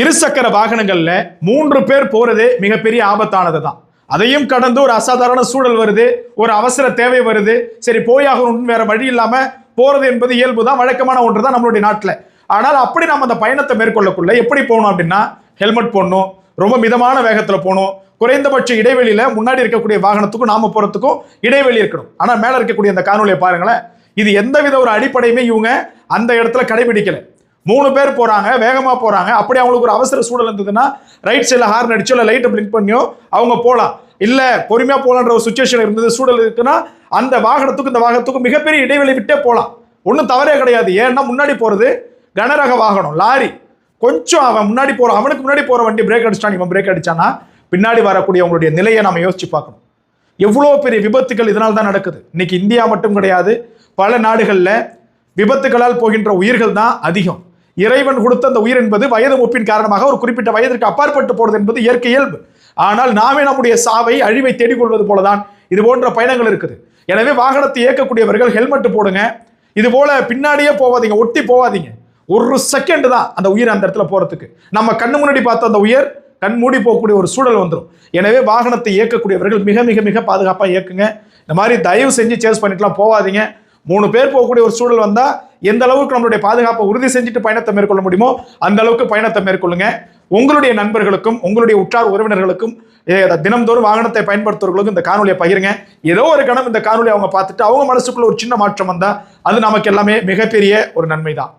இருசக்கர வாகனங்கள்ல மூன்று பேர் போறதே மிகப்பெரிய ஆபத்தானது தான் அதையும் கடந்து ஒரு அசாதாரண சூழல் வருது ஒரு அவசர தேவை வருது. சரி போயாகணும் வேற வழி இல்லாம போறது என்பது இயல்பு தான் வழக்கமான ஒன்று தான் நம்மளுடைய நாட்டில். ஆனால் அப்படி நம்ம அந்த பயணத்தை மேற்கொள்ளக்குள்ள எப்படி போகணும் அப்படின்னா ஹெல்மெட் போடணும் ரொம்ப மிதமான வேகத்தில் போகணும். குறைந்தபட்ச இடைவெளியில முன்னாடி இருக்கக்கூடிய வாகனத்துக்கும் நாம போறதுக்கும் இடைவெளி இருக்கணும். ஆனால் மேல இருக்கக்கூடிய அந்த காணொலியை பாருங்களேன் இது எந்தவித ஒரு அடிப்படையுமே இவங்க அந்த இடத்துல கடைபிடிக்கல. மூணு பேர் போறாங்க வேகமா போறாங்க. அப்படி அவங்களுக்கு ஒரு அவசர சூழல் இருந்ததுன்னா ரைட் சைடில் ஹார்ன் அடிச்சோ இல்லை லைட்டை பிளிங்க் பண்ணியோ அவங்க போகலாம் இல்ல பொறுமையா போகலான்ற ஒரு சுச்சுவேஷன் இருந்தது சூழல் இருக்குன்னா அந்த வாகனத்துக்கும் இந்த வாகனத்துக்கும் மிகப்பெரிய இடைவெளி விட்டே போகலாம் ஒன்றும் தவறே கிடையாது. ஏன்னா முன்னாடி போறது கனரக வாகனம் லாரி. கொஞ்சம் அவன் முன்னாடி போற அவனுக்கு முன்னாடி போற வண்டி பிரேக் அடிச்சான் இவன் பிரேக் அடிச்சானா பின்னாடி வரக்கூடிய அவங்களுடைய நிலையை நம்ம யோசிச்சு பார்க்கணும். எவ்வளோ பெரிய விபத்துகள் இதனால் தான் நடக்குது. இன்னைக்கு இந்தியா மட்டும் கிடையாது பல நாடுகளில் விபத்துகளால் போகின்ற உயிர்கள் தான் அதிகம். இறைவன் கொடுத்த அந்த உயிர் என்பது வயது ஒப்பின் காரணமாக ஒரு குறிப்பிட்ட வயதிற்கு அப்பாற்பட்டு போறது என்பது இயற்கை இயல்பு. ஆனால் நாமே நம்முடைய சாவை அழிவை தேடிக்கொள்வது போலதான் இது போன்ற பயணங்கள் இருக்குது. எனவே வாகனத்தை இயக்கக்கூடியவர்கள் ஹெல்மெட் போடுங்க. இது போல பின்னாடியே போவாதீங்க ஒட்டி போவாதீங்க. ஒரு செகண்ட் தான் அந்த உயிர் அந்த இடத்துல போறதுக்கு. நம்ம கண்ணு முன்னாடி பார்த்த அந்த உயிர் கண் மூடி போகக்கூடிய ஒரு சூழல் வந்துடும் எனவே வாகனத்தை இயக்கக்கூடியவர்கள் மிக மிக மிக பாதுகாப்பாக இயக்குங்க. இந்த மாதிரி தயவு செஞ்சு சேஸ் பண்ணிட்டுலாம் போவாதீங்க. மூணு பேர் போகக்கூடிய ஒரு சூழல் வந்தால் எந்த அளவுக்கு நம்மளுடைய பாதுகாப்பை உறுதி செஞ்சுட்டு பயணத்தை மேற்கொள்ள முடியுமோ அந்த அளவுக்கு பயணத்தை மேற்கொள்ளுங்க. உங்களுடைய நண்பர்களுக்கும் உங்களுடைய உற்றார் உறவினர்களுக்கும் தினம்தோறும் வாகனத்தை பயன்படுத்துவர்களுக்கும் இந்த காணொலியை பகிருங்க. ஏதோ ஒரு கணம் இந்த காணொலியை அவங்க பார்த்துட்டு அவங்க மனசுக்குள்ள ஒரு சின்ன மாற்றம் வந்தால் அது நமக்கு எல்லாமே மிகப்பெரிய ஒரு நன்மை தான்